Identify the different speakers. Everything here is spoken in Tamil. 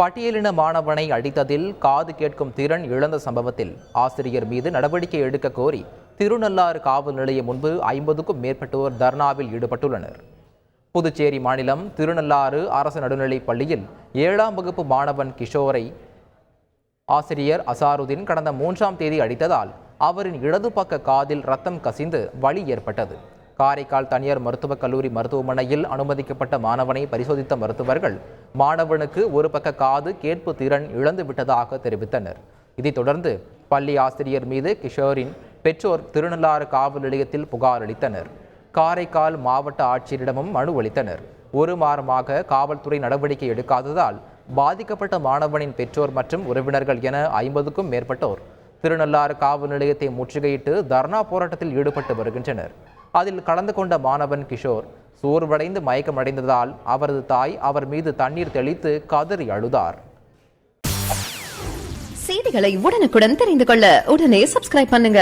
Speaker 1: பட்டியலின மாணவனை அடித்ததில் காது கேட்கும் திறன் இழந்த சம்பவத்தில் ஆசிரியர் மீது நடவடிக்கை எடுக்க கோரி திருநள்ளாறு காவல் நிலையம் முன்பு ஐம்பதுக்கும் மேற்பட்டோர் தர்ணாவில் ஈடுபட்டுள்ளனர். புதுச்சேரி மாநிலம் திருநள்ளாறு அரசு நடுநிலைப் பள்ளியில் ஏழாம் வகுப்பு மாணவன் கிஷோரை ஆசிரியர் அசாருதீன் கடந்த மூன்றாம் தேதி அடித்ததால் அவரின் இடது பக்க காதில் ரத்தம் கசிந்து வலி ஏற்பட்டது. காரைக்கால் தனியார் மருத்துவக் கல்லூரி மருத்துவமனையில் அனுமதிக்கப்பட்ட மாணவனை பரிசோதித்த மருத்துவர்கள் மாணவனுக்கு ஒரு பக்க காது கேட்பு திறன் இழந்து விட்டதாக தெரிவித்தனர். இதைத் தொடர்ந்து பள்ளி ஆசிரியர் மீது கிஷோரின் பெற்றோர் திருநள்ளாறு காவல் நிலையத்தில் புகார் அளித்தனர். காரைக்கால் மாவட்ட ஆட்சியரிடமும் மனு அளித்தனர். ஒரு மாதமாக காவல்துறை நடவடிக்கை எடுக்காததால் பாதிக்கப்பட்ட மாணவனின் பெற்றோர் மற்றும் உறவினர்கள் என ஐம்பதுக்கும் மேற்பட்டோர் திருநள்ளாறு காவல் நிலையத்தை முற்றுகையிட்டு தர்ணா போராட்டத்தில் ஈடுபட்டு வருகின்றனர். அதில் கலந்து கொண்ட மாணவன் கிஷோர் சோர்வடைந்து மயக்கமடைந்ததால் அவரது தாய் அவர் மீது தண்ணீர் தெளித்து கதறி அழுதார்.
Speaker 2: செய்திகளை உடனுக்குடன் தெரிந்து கொள்ள உடனே சப்ஸ்கிரைப் பண்ணுங்க.